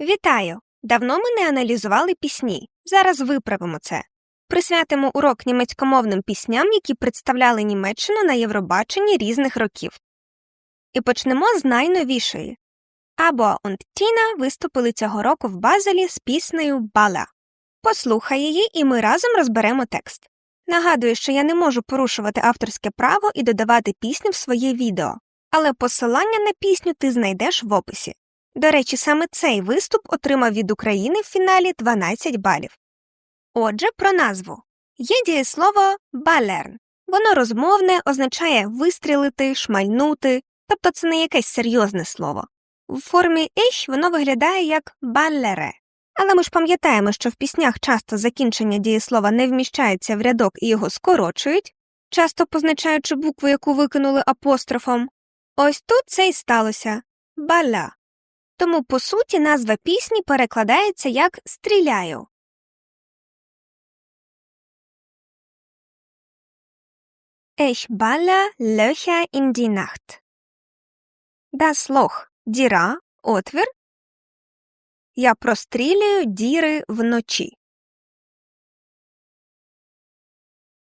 Вітаю! Давно ми не аналізували пісні. Зараз виправимо це. Присвятимо урок німецькомовним пісням, які представляли Німеччину на Євробаченні різних років. І почнемо з найновішої. Або und Тіна виступили цього року в Базелі з піснею Бала. Послухай її, і ми разом розберемо текст. Нагадую, що я не можу порушувати авторське право і додавати пісню в своє відео, але посилання на пісню ти знайдеш в описі. До речі, саме цей виступ отримав від України в фіналі 12 балів. Отже, про назву. Є дієслово балерн. Воно розмовне, означає вистрілити, шмальнути, тобто це не якесь серйозне слово. В формі «ещ» воно виглядає як балере. Але ми ж пам'ятаємо, що в піснях часто закінчення дієслова не вміщається в рядок і його скорочують, часто позначаючи букву, яку викинули апострофом. Ось тут це й сталося баля. Тому, по суті, назва пісні перекладається як стріляю. Ich baller Löcher in die Nacht. Das Loch – діра, отвір. Я прострілюю діри вночі.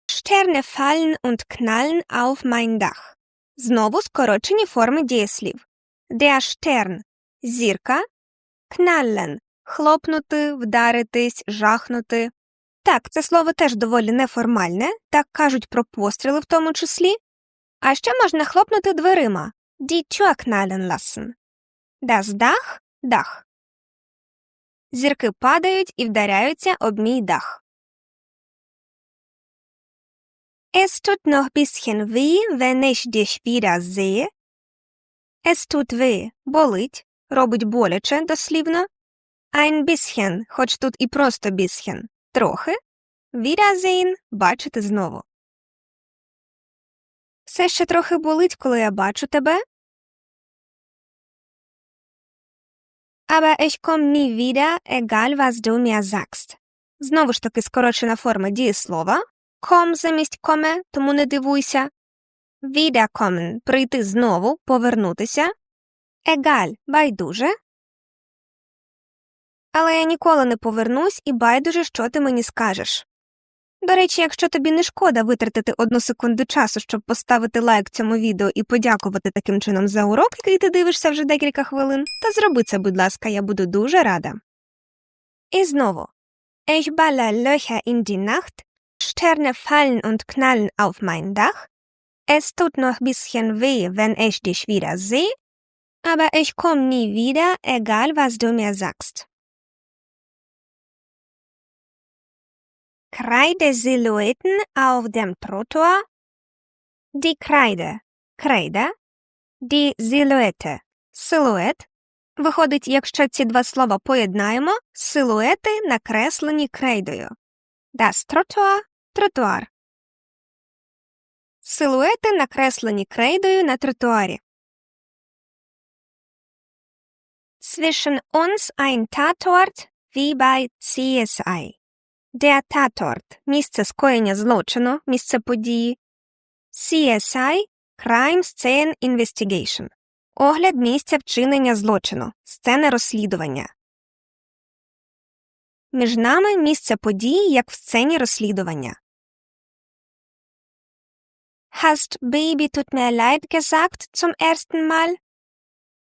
Sterne fallen und knallen auf mein Dach. Знову скорочені форми дієслів. Der Stern – зірка, knallen – хлопнути, вдаритись, жахнути. Так, це слово теж доволі неформальне, так кажуть про постріли в тому числі. А ще можна хлопнути дверима. Die Tür knallen lassen. Das Dach – дах. Зірки падають і вдаряються об мій дах. Es tut noch bisschen weh, wenn ich dich wieder sehe. Es tut weh – болить, робить боляче, дослівно. Ein bisschen, хоч тут і просто bisschen, трохи. Wiedersehen – бачити знову. Все ще трохи болить, коли я бачу тебе. Aber ich komm nie wieder, egal was du mir sagst. Знову ж таки скорочена форма дієслова. Ком замість коме, тому не дивуйся. Wiederkommen – прийти знову, повернутися. Егаль – байдуже. Але я ніколи не повернусь і байдуже, що ти мені скажеш. До речі, якщо тобі не шкода витратити одну секунду часу, щоб поставити лайк цьому відео і подякувати таким чином за урок, який ти дивишся вже декілька хвилин, то зроби це, будь ласка, я буду дуже рада. І знову. Ich baller Löcher in die Nacht, Sterne fallen und knallen auf mein Dach, es tut noch bisschen weh, wenn ich dich wieder sehe, aber ich komm nie wieder, egal was du mir sagst. Kreidesilhouetten auf dem Trottoir. Die Kreide – крейда. Die Silhouette – силует. Виходить, якщо ці два слова поєднаємо, силуети накреслені крейдою. Das Trottoir – тротуар. Силуети накреслені крейдою на тротуарі. Zwischen uns ein Tatort wie bei CSI. Der Tatort – місце скоєння злочину, місце події. CSI – Crime Scene Investigation – огляд місця вчинення злочину, сцена розслідування. Між нами місце події, як в сцені розслідування. Hast Baby tut mir leid gesagt zum ersten Mal?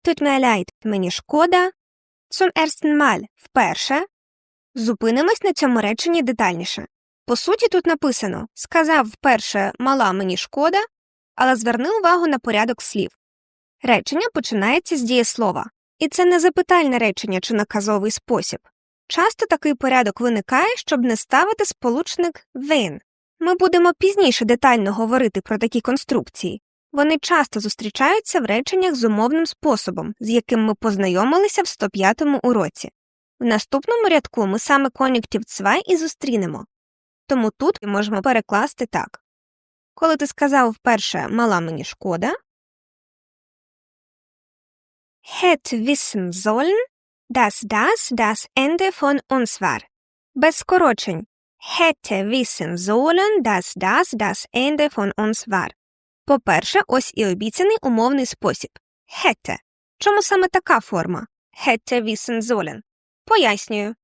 Mir leid – мені шкода. Zum Mal – вперше. Зупинимось на цьому реченні детальніше. По суті, тут написано сказав вперше мала мені шкода, але зверни увагу на порядок слів. Речення починається з дієслова. І це не запитальне речення чи наказовий спосіб. Часто такий порядок виникає, щоб не ставити сполучник «when». Ми будемо пізніше детально говорити про такі конструкції. Вони часто зустрічаються в реченнях з умовним способом, з яким ми познайомилися в 105-му уроці. В наступному рядку ми саме кон'юктив цвай і зустрінемо. Тому тут ми можемо перекласти так. Коли ти сказав вперше мала мені шкода, Hätt wissen sollen, dass das das Ende von uns war. Без скорочень. Hätte wissen sollen, dass das das Ende von uns war. По-перше, ось і обіцяний умовний спосіб. Hätte. Чому саме така форма? Wissen sollen. Пояснюю.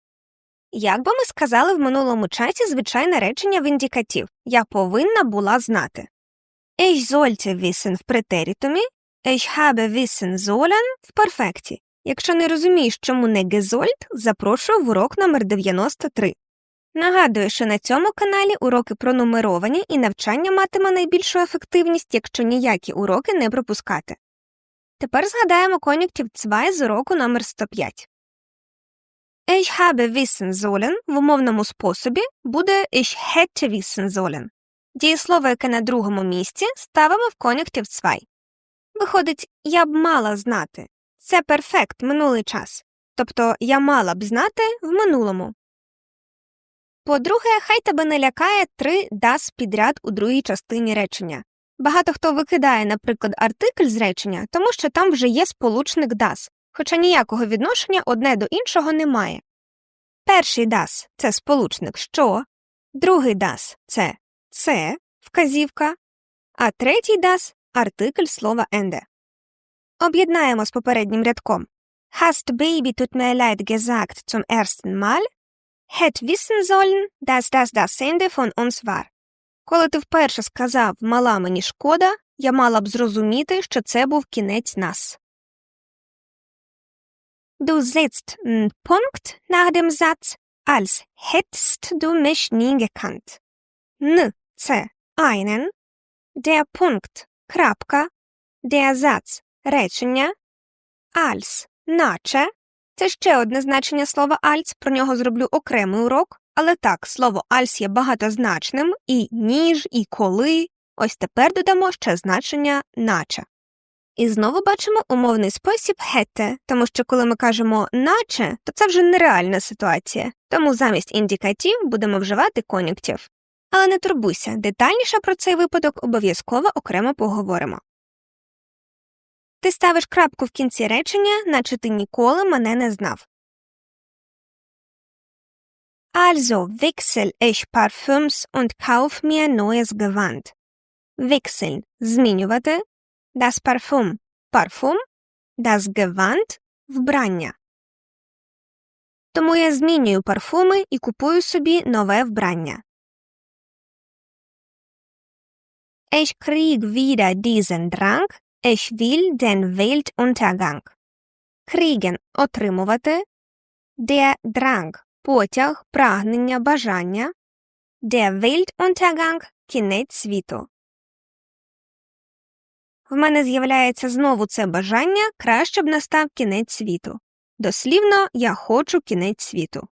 Як би ми сказали в минулому часі звичайне речення в індикатив Я повинна була знати. Ich sollte wissen в претерітумі, ich habe wissen sollen в перфекті. Якщо не розумієш, чому не гезольт, запрошую в урок номер 93. Нагадую, що на цьому каналі уроки пронумеровані і навчання матиме найбільшу ефективність, якщо ніякі уроки не пропускати. Тепер згадаємо кон'юктив 2 з уроку номер 105. Ich habe wissen sollen в умовному способі буде ich hätte wissen sollen. Дієслово, яке на другому місці, ставимо в кон'юктив 2. Виходить, я б мала знати. Це перфект минулий час. Тобто я мала б знати в минулому. По-друге, хай тебе не лякає три das підряд у другій частині речення. Багато хто викидає, наприклад, артикль з речення, тому що там вже є сполучник das, хоча ніякого відношення одне до іншого немає. Перший das – це сполучник що, другий das – це це вказівка, а третій das – артикль слова Ende. Об'єднаємо з попереднім рядком. Hast Baby tut mir leid gesagt zum ersten Mal? Hätt wissen sollen, dass das das Ende von uns war. Коли ти вперше сказав «мала мені шкода», я мала б зрозуміти, що це був кінець нас. Du setzt n Punkt nach dem Satz, als hättest du mich nie gekannt. Н – це einen, der Punkt – крапка, der Satz – речення, als – наче. Це ще одне значення слова als, про нього зроблю окремий урок, але так, слово als є багатозначним і ніж, і коли. Ось тепер додамо ще значення наче. І знову бачимо умовний спосіб «hätte», тому що коли ми кажемо наче, то це вже нереальна ситуація, тому замість індикатив будемо вживати кон'юктив. Але не турбуйся, детальніше про цей випадок обов'язково окремо поговоримо. Ти ставиш крапку в кінці речення, наче ти ніколи мене не знав. Also wechsel ich Parfüms und kauf mir neues Gewand. Wechseln – змінювати, das Parfum – парфум, das Gewand – вбрання. Тому я змінюю парфуми і купую собі нове вбрання. Ich krieg wieder diesen Drang, ich will den Weltuntergang. Kriegen – отримувати, der Drang – потяг, прагнення, бажання, der Weltuntergang – кінець світу. В мене з'являється знову це бажання, краще б настав кінець світу. Дослівно, я хочу кінець світу.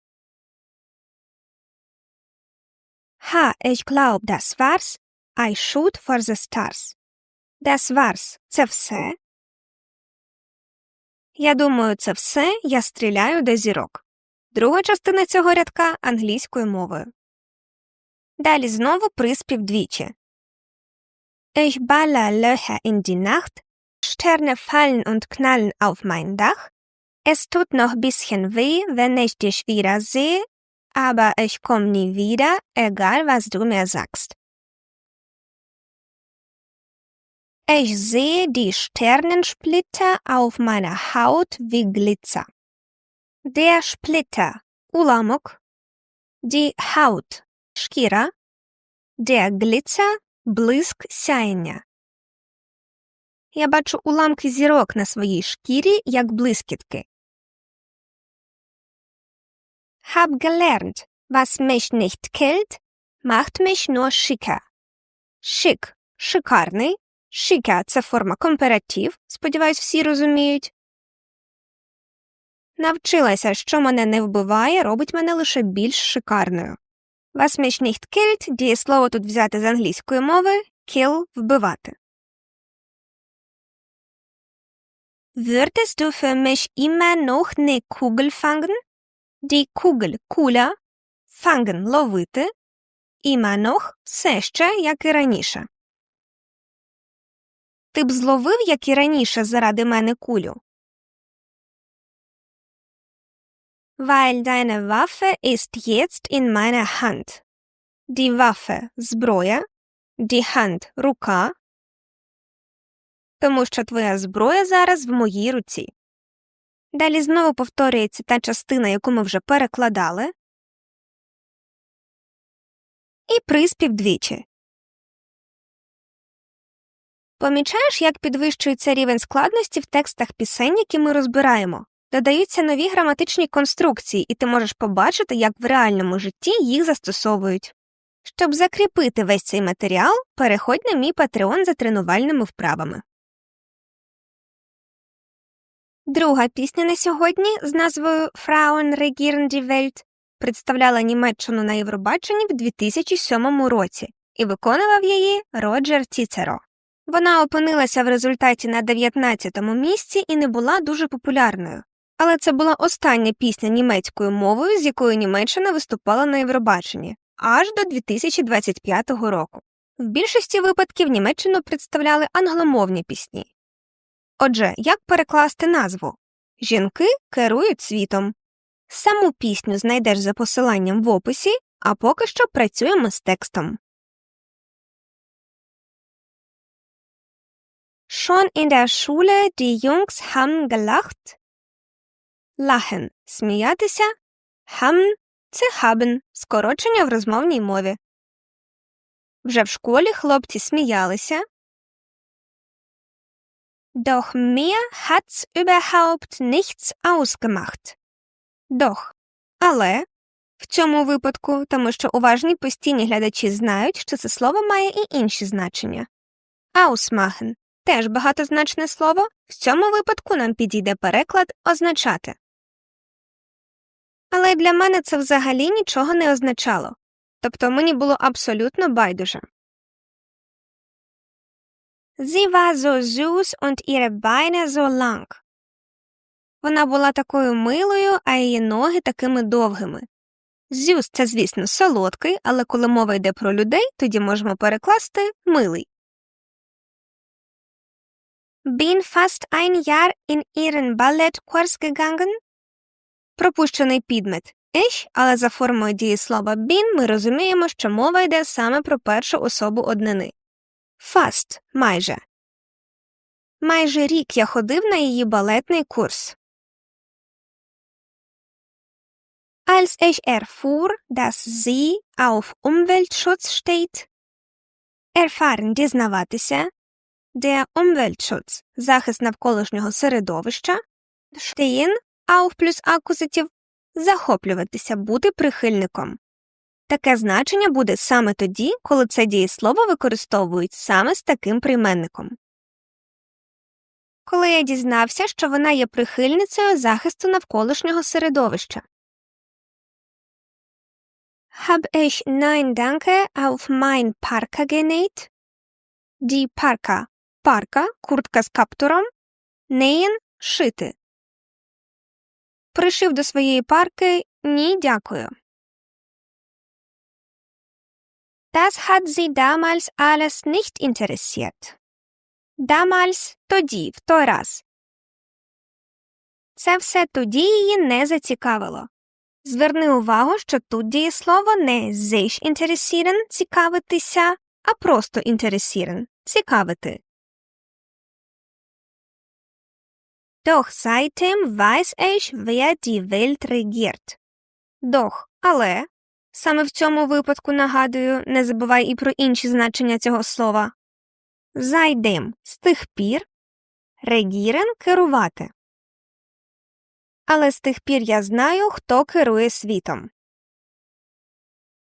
Ha, ich glaub, das war's. I shoot for the stars. Das war's. Це все. Я думаю, це все. Я стріляю до зірок. Друга частина цього рядка англійською мовою. Далі знову приспів двічі. Ich baller Löcher in die Nacht, Sterne fallen und knallen auf mein Dach. Es tut noch bisschen weh, wenn ich dich wieder sehe, aber ich komm nie wieder, egal was du mir sagst. Ich sehe die Sternensplitter auf meiner Haut wie Glitzer. Der Splitter уламок, die Haut шкіра, der Glitzer блиск сяєння. Я бачу уламки зірок на своїй шкірі, як блискітки. Hab gelernt, was mich nicht killt, macht mich nur schicker. Шик – шикарний. Шика – це форма комператив, сподіваюсь, всі розуміють. Навчилася, що мене не вбиває, робить мене лише більш шикарною. Was mich nicht killt – дієслово тут взяти з англійської мови kill – вбивати. Würdest du für mich immer noch ne Kugel fangen? Die Kugel – куля, fangen – ловити, immer noch – все ще, як і раніше. Ти б зловив, як і раніше, заради мене кулю? Weil deine Waffe ist jetzt in meiner Hand. Die Waffe – зброя, die Hand – рука. Тому що твоя зброя зараз в моїй руці. Далі знову повторюється та частина, яку ми вже перекладали. І приспів двічі. Помічаєш, як підвищується рівень складності в текстах пісень, які ми розбираємо. Додаються нові граматичні конструкції, і ти можеш побачити, як в реальному житті їх застосовують. Щоб закріпити весь цей матеріал, переходь на мій Patreon за тренувальними вправами. Друга пісня на сьогодні з назвою Frauen regieren die Welt представляла Німеччину на Євробаченні в 2007 році і виконував її Роджер Тіцеро. Вона опинилася в результаті на 19-му місці і не була дуже популярною. Але це була остання пісня німецькою мовою, з якою Німеччина виступала на Євробаченні аж до 2025 року. В більшості випадків Німеччину представляли англомовні пісні. Отже, як перекласти назву? Жінки керують світом. Саму пісню знайдеш за посиланням в описі, а поки що працюємо з текстом. Schon in der Schule die Jungs haben gelacht. Lachen – сміятися. Haben – це haben – скорочення в розмовній мові. Вже в школі хлопці сміялися. Doch mir hat's überhaupt nichts ausgemacht. Doch. Але в цьому випадку, тому що уважні постійні глядачі знають, що це слово має і інші значення. Ausmachen – теж багатозначне слово, в цьому випадку нам підійде переклад означати. Але для мене це взагалі нічого не означало. Тобто мені було абсолютно байдуже. Sie war so süß und ihre Beine so lang. Вона була такою милою, а її ноги такими довгими. Зюс це, звісно, солодкий, але коли мова йде про людей, тоді можемо перекласти милий. Bin fast ein Jahr in ihren Ballettkurs gegangen. Пропущений підмет «ich», але за формою дієслова bin ми розуміємо, що мова йде саме про першу особу однини. Fast – майже. Майже рік я ходив на її балетний курс. Als ich erfuhr, dass sie auf Umweltschutz steht, erfahren – дізнаватися, der Umweltschutz – захист навколишнього середовища, stehen – auf плюс акузатив – захоплюватися, бути прихильником. Таке значення буде саме тоді, коли це дієслово використовують саме з таким прийменником. Коли я дізнався, що вона є прихильницею захисту навколишнього середовища. Hab ich nein danke auf mein Parka genäht? Die Parka – парка, куртка з каптуром, nähen – шити. Пришив до своєї парки – ні, дякую. Das hat sie damals alles nicht interessiert. Damals – тоді, в той раз. Це все тоді її не зацікавило. Зверни увагу, що тут дієслово не sich interessieren – цікавитися, а просто interessieren – цікавити. Doch seitdem weiß ich, wer die Welt regiert. Doch, але Саме в цьому випадку нагадую, не забувай і про інші значення цього слова. Зайдем з тих пір, регірен керувати. Але з тих пір я знаю, хто керує світом.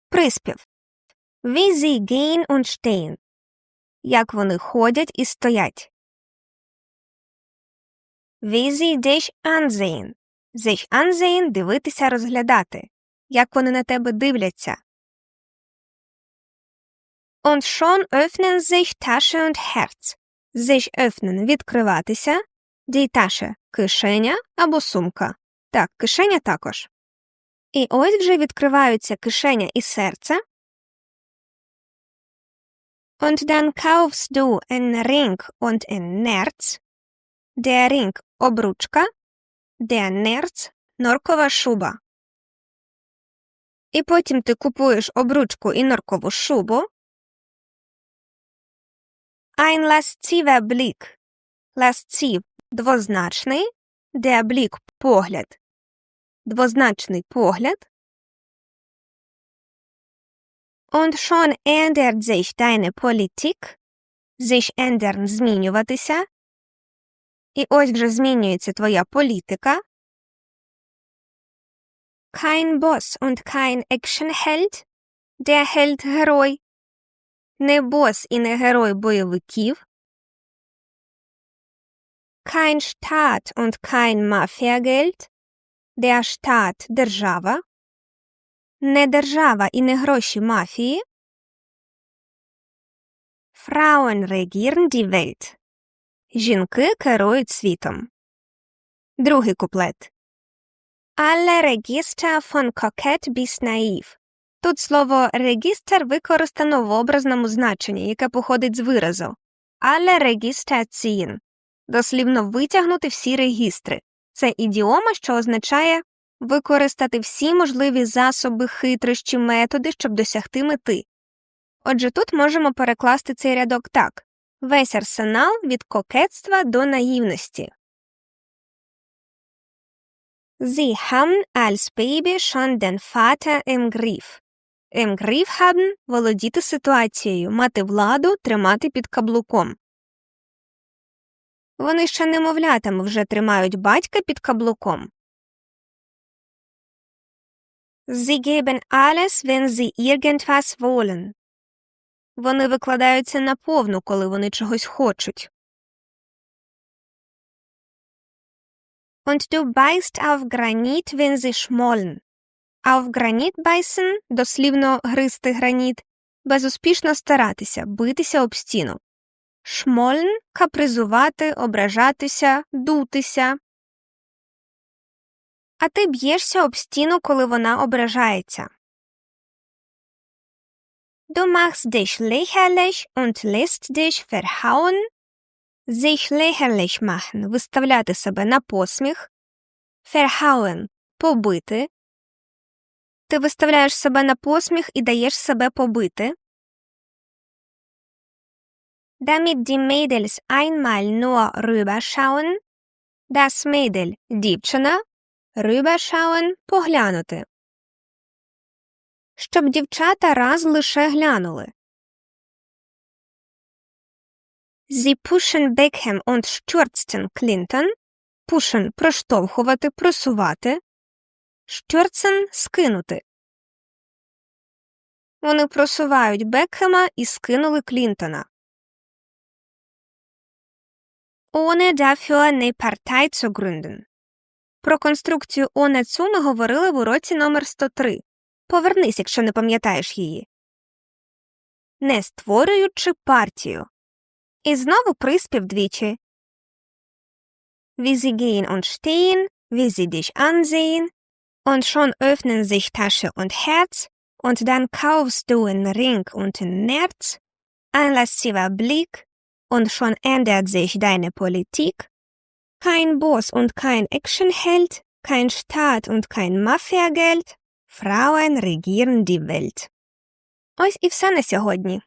Приспів Wie sie gehen und stehen. Як вони ходять і стоять. Wie dich ansehen. Sich ansehen – дивитися, розглядати як вони на тебе дивляться. Und schon öffnen sich Tasche und Herz. Sich öffnen – відкриватися, die Tasche – кишеня або сумка. Так, кишеня також. І ось вже відкриваються кишеня і серце. Und dann kaufst du ein Ring und ein Nerz. Der Ring – обручка, der Nerz – норкова шуба. І потім ти купуєш обручку і норкову шубу. Ein lasciver Blick. Lasciv – двозначний. der Blick – погляд, двозначний погляд. Und schon ändert sich deine Politik, sich ändern – змінюватися. І ось вже змінюється твоя політика. Kein Boss und kein Actionheld, der Held – герой. Не бос і не герой бойовиків. Kein Staat und kein Mafiageld, der Staat – держава. Не держава і не гроші мафії. Frauen regieren die Welt. Жінки керують світом. Другий куплет. Alle Register von Coquette bis naiv. Тут слово регістр використано в образному значенні, яке походить з виразу. Alle Register ziehen. Дослівно витягнути всі регістри. Це ідіома, що означає використати всі можливі засоби, хитрощі, методи, щоб досягти мети. Отже, тут можемо перекласти цей рядок так весь арсенал від кокетства до наївності. Sie haben als Baby schon den Vater im Griff. Im Griff haben – володіти ситуацією, мати владу, тримати під каблуком. Вони ще немовлятами вже тримають батька під каблуком. Sie geben alles, wenn sie irgendwas wollen. Вони викладаються наповну, коли вони чогось хочуть. Und du beißt auf Granit, wenn sie schmollen. Auf Granit beißen – дослівно гризти граніт, безуспішно старатися, битися об стіну. Шмольн – капризувати, ображатися, дутися. А ти б'єшся об стіну, коли вона ображається. Du machst dich lächerlich und lässt dich verhauen. Sich lächerlich machen – виставляти себе на посміх. Verhauen – побити. Ти виставляєш себе на посміх і даєш себе побити. Damit die Mädels einmal nur rüberschauen. Das Mädel – дівчина. Rüberschauen – поглянути. Щоб дівчата раз лише глянули. Sie pushen Beckham und stürzten Clinton. Pushen – проштовхувати, просувати. Stürzen – скинути. Вони просувають Бекхема і скинули Клінтона. Ohne dafür eine Partei zu gründen. Про конструкцію «ohne zu» ми говорили в уроці номер 103. Повернись, якщо не пам'ятаєш її. Не створюючи партію. І знову приспів двічі. Wie sie gehen und stehen, wie sie dich ansehen, und schon öffnen sich Tasche und Herz, und dann kaufst du einen Ring und ein Nerz, ein lasziver Blick, und schon ändert sich deine Politik. Kein Boss und kein Actionheld, kein Staat und kein Mafiageld, Frauen regieren die Welt. Ось і все на сьогодні.